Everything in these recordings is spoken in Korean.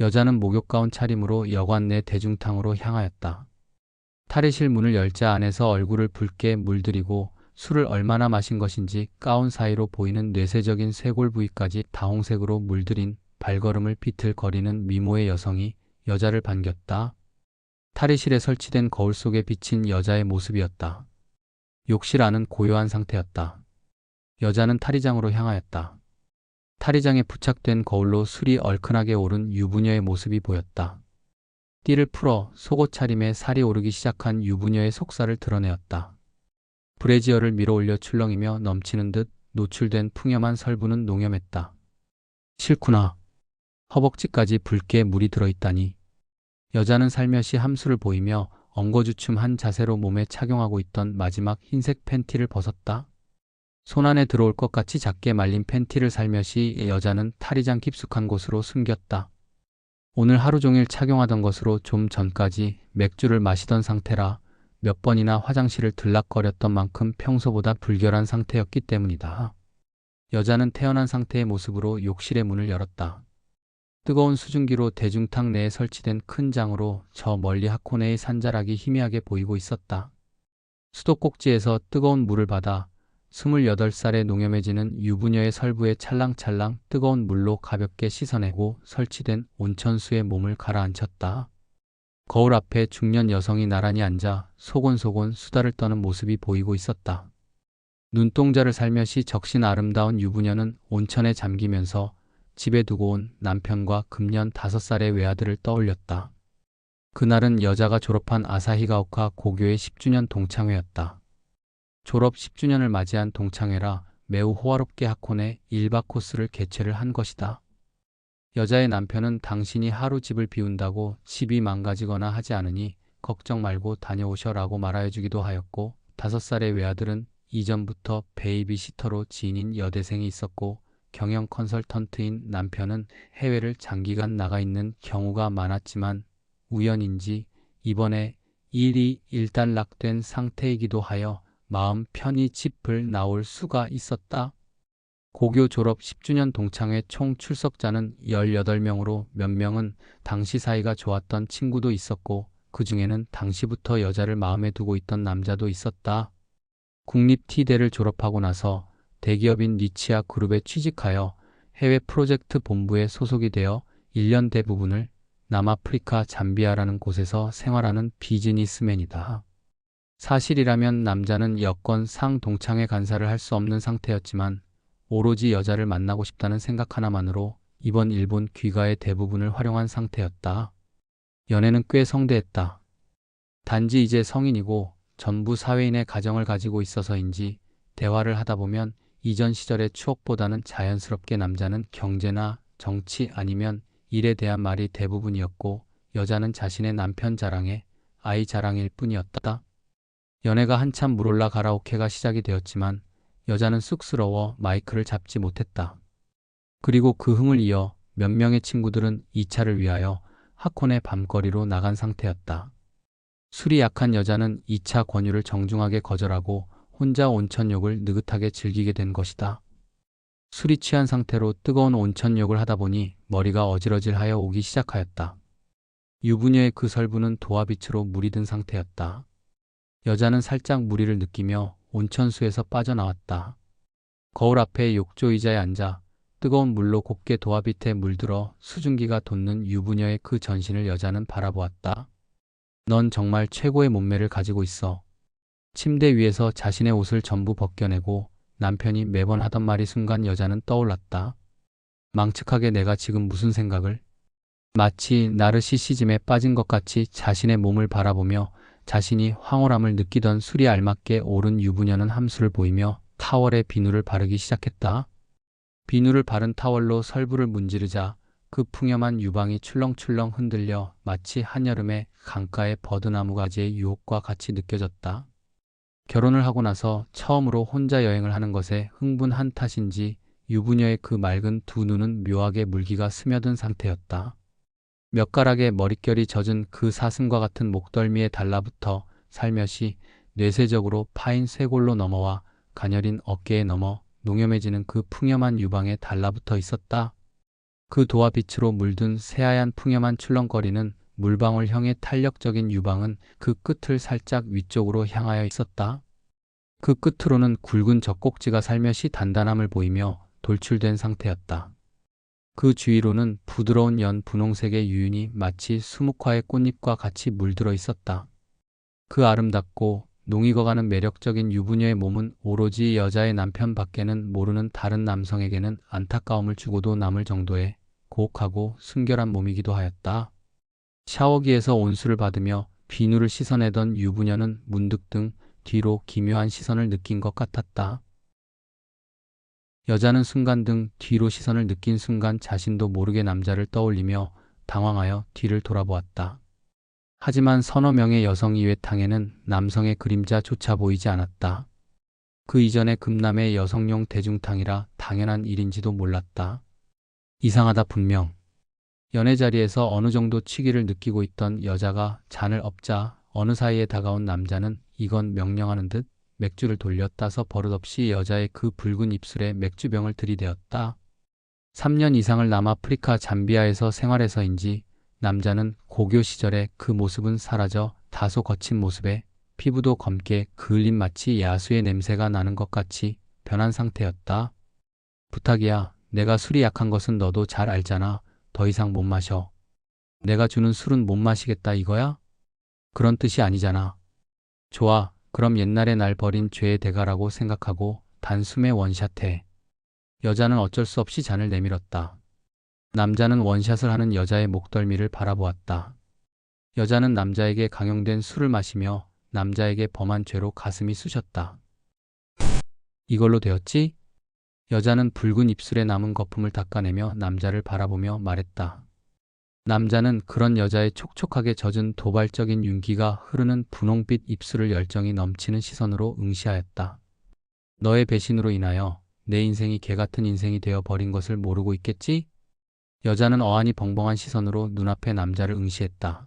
여자는 목욕 가운 차림으로 여관 내 대중탕으로 향하였다. 탈의실 문을 열자 안에서 얼굴을 붉게 물들이고 술을 얼마나 마신 것인지 가운 사이로 보이는 뇌세적인 쇄골 부위까지 다홍색으로 물들인 발걸음을 비틀거리는 미모의 여성이 여자를 반겼다. 탈의실에 설치된 거울 속에 비친 여자의 모습이었다. 욕실 안은 고요한 상태였다. 여자는 탈의장으로 향하였다. 탈의장에 부착된 거울로 술이 얼큰하게 오른 유부녀의 모습이 보였다. 띠를 풀어 속옷 차림에 살이 오르기 시작한 유부녀의 속살을 드러내었다. 브래지어를 밀어 올려 출렁이며 넘치는 듯 노출된 풍염한 설부는 농염했다. 싫구나. 허벅지까지 붉게 물이 들어있다니. 여자는 살며시 함수를 보이며 엉거주춤한 자세로 몸에 착용하고 있던 마지막 흰색 팬티를 벗었다. 손 안에 들어올 것 같이 작게 말린 팬티를 살며시 여자는 탈의장 깊숙한 곳으로 숨겼다. 오늘 하루 종일 착용하던 것으로 좀 전까지 맥주를 마시던 상태라 몇 번이나 화장실을 들락거렸던 만큼 평소보다 불결한 상태였기 때문이다. 여자는 태어난 상태의 모습으로 욕실의 문을 열었다. 뜨거운 수증기로 대중탕 내에 설치된 큰 장으로 저 멀리 하코네의 산자락이 희미하게 보이고 있었다. 수도꼭지에서 뜨거운 물을 받아 28살에 농염해지는 유부녀의 설부에 찰랑찰랑 뜨거운 물로 가볍게 씻어내고 설치된 온천수에 몸을 가라앉혔다. 거울 앞에 중년 여성이 나란히 앉아 소곤소곤 수다를 떠는 모습이 보이고 있었다. 눈동자를 살며시 적신 아름다운 유부녀는 온천에 잠기면서 집에 두고 온 남편과 금년 다섯 살의 외아들을 떠올렸다. 그날은 여자가 졸업한 아사히가오카 고교의 10주년 동창회였다. 졸업 10주년을 맞이한 동창회라 매우 호화롭게 하콘에 1박 코스를 개최를 한 것이다. 여자의 남편은 당신이 하루 집을 비운다고 집이 망가지거나 하지 않으니 걱정 말고 다녀오셔라고 말하여주기도 하였고 다섯 살의 외아들은 이전부터 베이비 시터로 지인인 여대생이 있었고 경영 컨설턴트인 남편은 해외를 장기간 나가 있는 경우가 많았지만 우연인지 이번에 일이 일단락된 상태이기도 하여 마음 편히 집을 나올 수가 있었다. 고교 졸업 10주년 동창회 총 출석자는 18명으로 몇 명은 당시 사이가 좋았던 친구도 있었고 그 중에는 당시부터 여자를 마음에 두고 있던 남자도 있었다. 국립티대를 졸업하고 나서 대기업인 니치아 그룹에 취직하여 해외 프로젝트 본부에 소속이 되어 1년 대부분을 남아프리카 잠비아라는 곳에서 생활하는 비즈니스맨이다. 사실이라면 남자는 여권 상 동창회 간사를 할 수 없는 상태였지만 오로지 여자를 만나고 싶다는 생각 하나만으로 이번 일본 귀가의 대부분을 활용한 상태였다. 연애는 꽤 성대했다. 단지 이제 성인이고 전부 사회인의 가정을 가지고 있어서인지 대화를 하다 보면 이전 시절의 추억보다는 자연스럽게 남자는 경제나 정치 아니면 일에 대한 말이 대부분이었고 여자는 자신의 남편 자랑에 아이 자랑일 뿐이었다. 연애가 한참 물올라 가라오케가 시작이 되었지만 여자는 쑥스러워 마이크를 잡지 못했다. 그리고 그 흥을 이어 몇 명의 친구들은 2차를 위하여 하콘의 밤거리로 나간 상태였다. 술이 약한 여자는 2차 권유를 정중하게 거절하고 혼자 온천욕을 느긋하게 즐기게 된 것이다. 술이 취한 상태로 뜨거운 온천욕을 하다 보니 머리가 어질어질하여 오기 시작하였다. 유부녀의 그 설부는 도화빛으로 물이 든 상태였다. 여자는 살짝 무리를 느끼며 온천수에서 빠져나왔다. 거울 앞에 욕조 의자에 앉아 뜨거운 물로 곱게 도화빛에 물들어 수증기가 돋는 유부녀의 그 전신을 여자는 바라보았다. 넌 정말 최고의 몸매를 가지고 있어. 침대 위에서 자신의 옷을 전부 벗겨내고 남편이 매번 하던 말이 순간 여자는 떠올랐다. 망측하게 내가 지금 무슨 생각을? 마치 나르시시즘에 빠진 것 같이 자신의 몸을 바라보며 자신이 황홀함을 느끼던 술이 알맞게 오른 유부녀는 함수를 보이며 타월에 비누를 바르기 시작했다. 비누를 바른 타월로 설부를 문지르자 그 풍염한 유방이 출렁출렁 흔들려 마치 한여름의 강가의 버드나무 가지의 유혹과 같이 느껴졌다. 결혼을 하고 나서 처음으로 혼자 여행을 하는 것에 흥분한 탓인지 유부녀의 그 맑은 두 눈은 묘하게 물기가 스며든 상태였다. 몇 가락의 머릿결이 젖은 그 사슴과 같은 목덜미에 달라붙어 살며시 뇌세적으로 파인 쇄골로 넘어와 가녀린 어깨에 넘어 농염해지는 그 풍염한 유방에 달라붙어 있었다. 그 도화빛으로 물든 새하얀 풍요만 출렁거리는 물방울형의 탄력적인 유방은 그 끝을 살짝 위쪽으로 향하여 있었다. 그 끝으로는 굵은 젖꼭지가 살며시 단단함을 보이며 돌출된 상태였다. 그 주위로는 부드러운 연 분홍색의 유윤이 마치 수묵화의 꽃잎과 같이 물들어 있었다. 그 아름답고 농익어가는 매력적인 유부녀의 몸은 오로지 여자의 남편 밖에는 모르는 다른 남성에게는 안타까움을 주고도 남을 정도의 고혹하고 순결한 몸이기도 하였다. 샤워기에서 온수를 받으며 비누를 씻어내던 유부녀는 문득 등 뒤로 기묘한 시선을 느낀 것 같았다. 여자는 순간 등 뒤로 시선을 느낀 순간 자신도 모르게 남자를 떠올리며 당황하여 뒤를 돌아보았다. 하지만 서너 명의 여성 이외탕에는 남성의 그림자조차 보이지 않았다. 그 이전에 금남의 여성용 대중탕이라 당연한 일인지도 몰랐다. 이상하다 분명. 연애 자리에서 어느 정도 취기를 느끼고 있던 여자가 잔을 엎자 어느 사이에 다가온 남자는 이건 명령하는 듯 맥주를 돌려 따서 버릇없이 여자의 그 붉은 입술에 맥주병을 들이대었다. 3년 이상을 남아프리카 잠비아에서 생활해서인지 남자는 고교 시절의 그 모습은 사라져 다소 거친 모습에 피부도 검게 그을린 마치 야수의 냄새가 나는 것 같이 변한 상태였다. 부탁이야. 내가 술이 약한 것은 너도 잘 알잖아. 더 이상 못 마셔. 내가 주는 술은 못 마시겠다 이거야? 그런 뜻이 아니잖아. 좋아. 그럼 옛날에 날 버린 죄의 대가라고 생각하고 단숨에 원샷해. 여자는 어쩔 수 없이 잔을 내밀었다. 남자는 원샷을 하는 여자의 목덜미를 바라보았다. 여자는 남자에게 강용된 술을 마시며 남자에게 범한 죄로 가슴이 쑤셨다. 이걸로 되었지? 여자는 붉은 입술에 남은 거품을 닦아내며 남자를 바라보며 말했다. 남자는 그런 여자의 촉촉하게 젖은 도발적인 윤기가 흐르는 분홍빛 입술을 열정이 넘치는 시선으로 응시하였다. 너의 배신으로 인하여 내 인생이 개 같은 인생이 되어 버린 것을 모르고 있겠지? 여자는 어안이 벙벙한 시선으로 눈앞의 남자를 응시했다.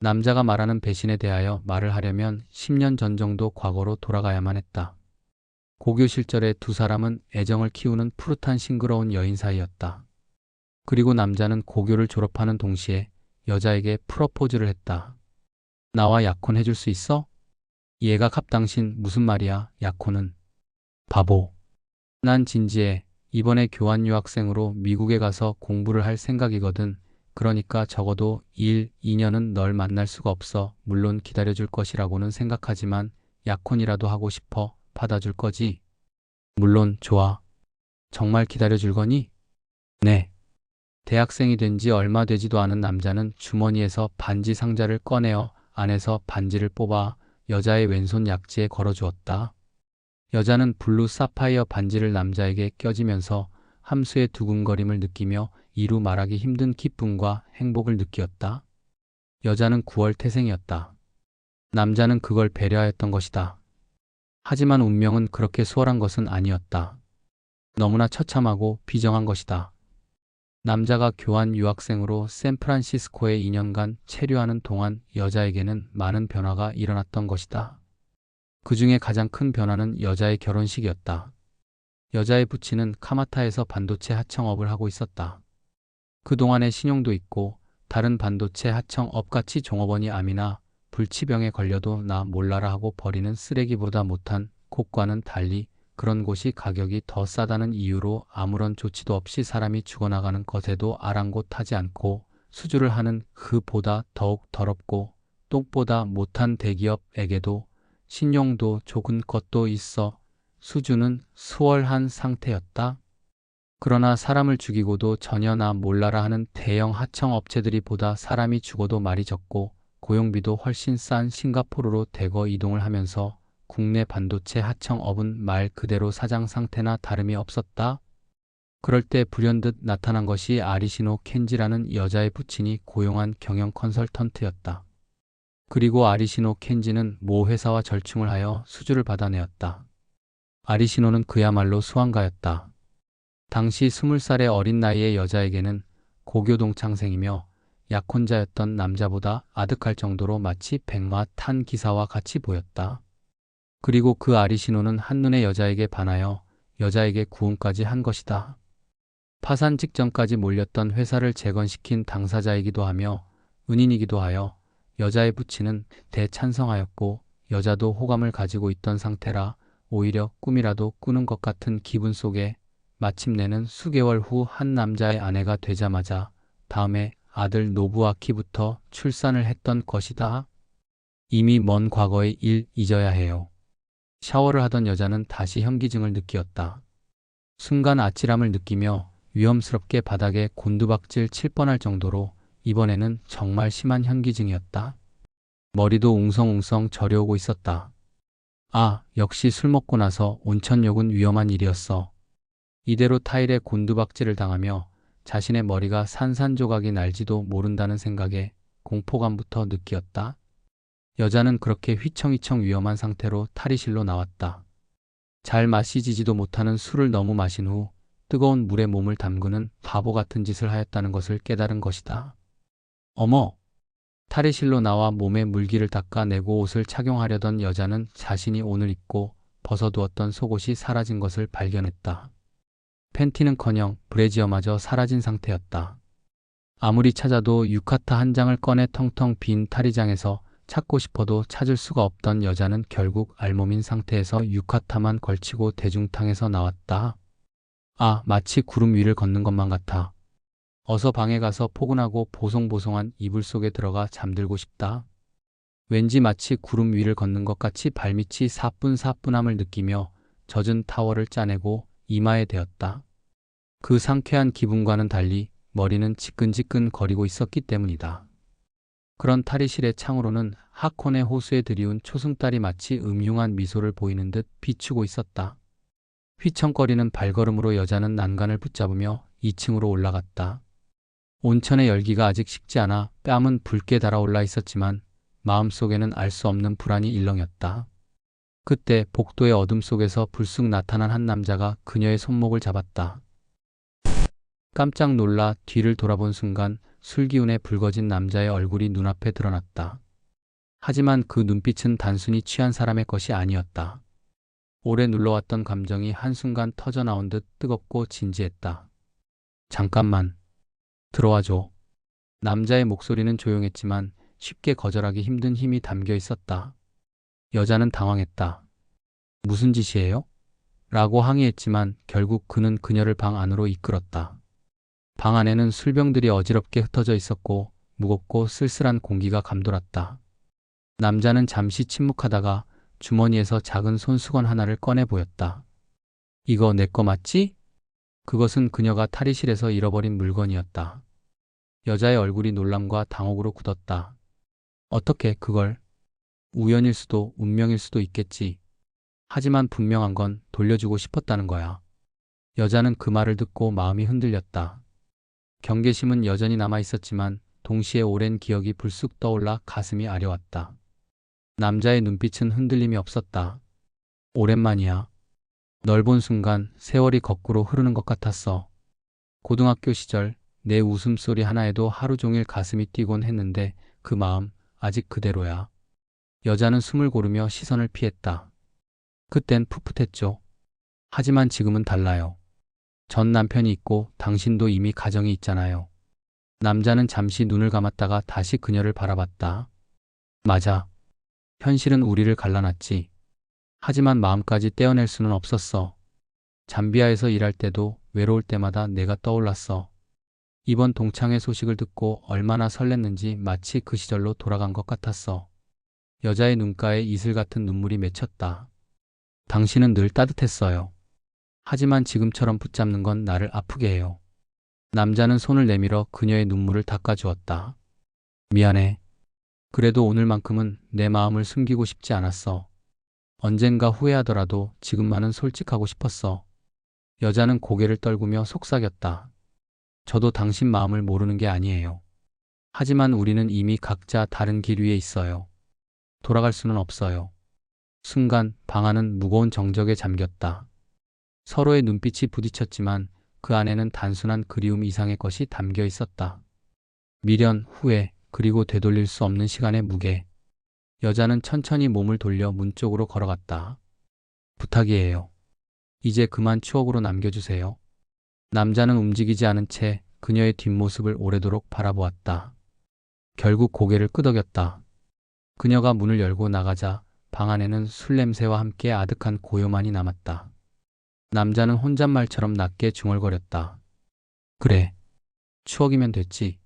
남자가 말하는 배신에 대하여 말을 하려면 10년 전 정도 과거로 돌아가야만 했다. 고교 실절에 두 사람은 애정을 키우는 푸릇한 싱그러운 여인 사이였다. 그리고 남자는 고교를 졸업하는 동시에 여자에게 프러포즈를 했다. 나와 약혼 해줄 수 있어? 얘가 갑당신 무슨 말이야, 약혼은. 바보. 난 진지해. 이번에 교환 유학생으로 미국에 가서 공부를 할 생각이거든. 그러니까 적어도 1, 2년은 널 만날 수가 없어. 물론 기다려줄 것이라고는 생각하지만 약혼이라도 하고 싶어. 받아줄 거지? 물론 좋아. 정말 기다려줄 거니? 네. 대학생이 된 지 얼마 되지도 않은 남자는 주머니에서 반지 상자를 꺼내어 안에서 반지를 뽑아 여자의 왼손 약지에 걸어주었다. 여자는 블루 사파이어 반지를 남자에게 껴지면서 함수의 두근거림을 느끼며 이루 말하기 힘든 기쁨과 행복을 느끼었다. 여자는 9월 태생이었다. 남자는 그걸 배려하였던 것이다. 하지만 운명은 그렇게 수월한 것은 아니었다. 너무나 처참하고 비정한 것이다. 남자가 교환 유학생으로 샌프란시스코에 2년간 체류하는 동안 여자에게는 많은 변화가 일어났던 것이다. 그 중에 가장 큰 변화는 여자의 결혼식이었다. 여자의 부친은 카마타에서 반도체 하청업을 하고 있었다. 그동안의 신용도 있고 다른 반도체 하청업 같이 종업원이 암이나 불치병에 걸려도 나 몰라라 하고 버리는 쓰레기보다 못한 곳과는 달리 그런 곳이 가격이 더 싸다는 이유로 아무런 조치도 없이 사람이 죽어나가는 것에도 아랑곳하지 않고 수주를 하는 그보다 더욱 더럽고 똥보다 못한 대기업에게도 신용도 적은 것도 있어 수주는 수월한 상태였다. 그러나 사람을 죽이고도 전혀 나 몰라라 하는 대형 하청 업체들이 보다 사람이 죽어도 말이 적고 고용비도 훨씬 싼 싱가포르로 대거 이동을 하면서 국내 반도체 하청업은 말 그대로 사장 상태나 다름이 없었다. 그럴 때 불현듯 나타난 것이 아리시노 켄지라는 여자의 부친이 고용한 경영 컨설턴트였다. 그리고 아리시노 켄지는 모 회사와 절충을 하여 수주를 받아내었다. 아리시노는 그야말로 수완가였다. 당시 20살의 어린 나이의 여자에게는 고교 동창생이며 약혼자였던 남자보다 아득할 정도로 마치 백마 탄 기사와 같이 보였다. 그리고 그 아리시노는 한눈에 여자에게 반하여 여자에게 구원까지 한 것이다. 파산 직전까지 몰렸던 회사를 재건시킨 당사자이기도 하며 은인이기도 하여 여자의 부친은 대찬성하였고 여자도 호감을 가지고 있던 상태라 오히려 꿈이라도 꾸는 것 같은 기분 속에 마침내는 수개월 후 한 남자의 아내가 되자마자 다음에 아들 노부아키부터 출산을 했던 것이다. 이미 먼 과거의 일 잊어야 해요. 샤워를 하던 여자는 다시 현기증을 느끼었다. 순간 아찔함을 느끼며 위험스럽게 바닥에 곤두박질 칠 뻔할 정도로 이번에는 정말 심한 현기증이었다. 머리도 웅성웅성 저려오고 있었다. 아, 역시 술 먹고 나서 온천욕은 위험한 일이었어. 이대로 타일에 곤두박질을 당하며 자신의 머리가 산산조각이 날지도 모른다는 생각에 공포감부터 느끼었다. 여자는 그렇게 휘청휘청 위험한 상태로 탈의실로 나왔다. 잘 마시지도 못하는 술을 너무 마신 후 뜨거운 물에 몸을 담그는 바보 같은 짓을 하였다는 것을 깨달은 것이다. 어머! 탈의실로 나와 몸에 물기를 닦아내고 옷을 착용하려던 여자는 자신이 오늘 입고 벗어두었던 속옷이 사라진 것을 발견했다. 팬티는커녕 브래지어마저 사라진 상태였다. 아무리 찾아도 유카타 한 장을 꺼내 텅텅 빈 탈의장에서 찾고 싶어도 찾을 수가 없던 여자는 결국 알몸인 상태에서 유카타만 걸치고 대중탕에서 나왔다. 아, 마치 구름 위를 걷는 것만 같아. 어서 방에 가서 포근하고 보송보송한 이불 속에 들어가 잠들고 싶다. 왠지 마치 구름 위를 걷는 것 같이 발밑이 사뿐사뿐함을 느끼며 젖은 타월을 짜내고 이마에 대었다. 그 상쾌한 기분과는 달리 머리는 지끈지끈 거리고 있었기 때문이다. 그런 탈의실의 창으로는 하코네 호수에 들이운 초승달이 마치 음흉한 미소를 보이는 듯 비추고 있었다. 휘청거리는 발걸음으로 여자는 난간을 붙잡으며 2층으로 올라갔다. 온천의 열기가 아직 식지 않아 뺨은 붉게 달아올라 있었지만 마음속에는 알 수 없는 불안이 일렁였다. 그때 복도의 어둠 속에서 불쑥 나타난 한 남자가 그녀의 손목을 잡았다. 깜짝 놀라 뒤를 돌아본 순간 술기운에 붉어진 남자의 얼굴이 눈앞에 드러났다. 하지만 그 눈빛은 단순히 취한 사람의 것이 아니었다. 오래 눌러왔던 감정이 한순간 터져나온 듯 뜨겁고 진지했다. 잠깐만. 들어와줘. 남자의 목소리는 조용했지만 쉽게 거절하기 힘든 힘이 담겨 있었다. 여자는 당황했다. 무슨 짓이에요? 라고 항의했지만 결국 그는 그녀를 방 안으로 이끌었다. 방 안에는 술병들이 어지럽게 흩어져 있었고 무겁고 쓸쓸한 공기가 감돌았다. 남자는 잠시 침묵하다가 주머니에서 작은 손수건 하나를 꺼내 보였다. 이거 내 거 맞지? 그것은 그녀가 탈의실에서 잃어버린 물건이었다. 여자의 얼굴이 놀람과 당혹으로 굳었다. 어떻게 그걸? 우연일 수도 운명일 수도 있겠지. 하지만 분명한 건 돌려주고 싶었다는 거야. 여자는 그 말을 듣고 마음이 흔들렸다. 경계심은 여전히 남아 있었지만 동시에 오랜 기억이 불쑥 떠올라 가슴이 아려왔다. 남자의 눈빛은 흔들림이 없었다. 오랜만이야. 널 본 순간 세월이 거꾸로 흐르는 것 같았어. 고등학교 시절 내 웃음소리 하나에도 하루 종일 가슴이 뛰곤 했는데 그 마음 아직 그대로야. 여자는 숨을 고르며 시선을 피했다. 그땐 풋풋했죠. 하지만 지금은 달라요. 전 남편이 있고 당신도 이미 가정이 있잖아요. 남자는 잠시 눈을 감았다가 다시 그녀를 바라봤다. 맞아. 현실은 우리를 갈라놨지. 하지만 마음까지 떼어낼 수는 없었어. 잠비아에서 일할 때도 외로울 때마다 내가 떠올랐어. 이번 동창회 소식을 듣고 얼마나 설렜는지 마치 그 시절로 돌아간 것 같았어. 여자의 눈가에 이슬 같은 눈물이 맺혔다. 당신은 늘 따뜻했어요. 하지만 지금처럼 붙잡는 건 나를 아프게 해요. 남자는 손을 내밀어 그녀의 눈물을 닦아주었다. 미안해. 그래도 오늘만큼은 내 마음을 숨기고 싶지 않았어. 언젠가 후회하더라도 지금만은 솔직하고 싶었어. 여자는 고개를 떨구며 속삭였다. 저도 당신 마음을 모르는 게 아니에요. 하지만 우리는 이미 각자 다른 길 위에 있어요. 돌아갈 수는 없어요. 순간 방 안은 무거운 정적에 잠겼다. 서로의 눈빛이 부딪혔지만 그 안에는 단순한 그리움 이상의 것이 담겨 있었다. 미련, 후회, 그리고 되돌릴 수 없는 시간의 무게. 여자는 천천히 몸을 돌려 문 쪽으로 걸어갔다. 부탁이에요. 이제 그만 추억으로 남겨주세요. 남자는 움직이지 않은 채 그녀의 뒷모습을 오래도록 바라보았다. 결국 고개를 끄덕였다. 그녀가 문을 열고 나가자 방 안에는 술 냄새와 함께 아득한 고요만이 남았다. 남자는 혼잣말처럼 낮게 중얼거렸다. 그래. 추억이면 됐지.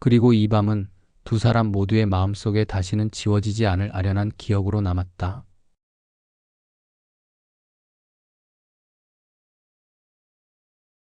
그리고 이 밤은 두 사람 모두의 마음속에 다시는 지워지지 않을 아련한 기억으로 남았다.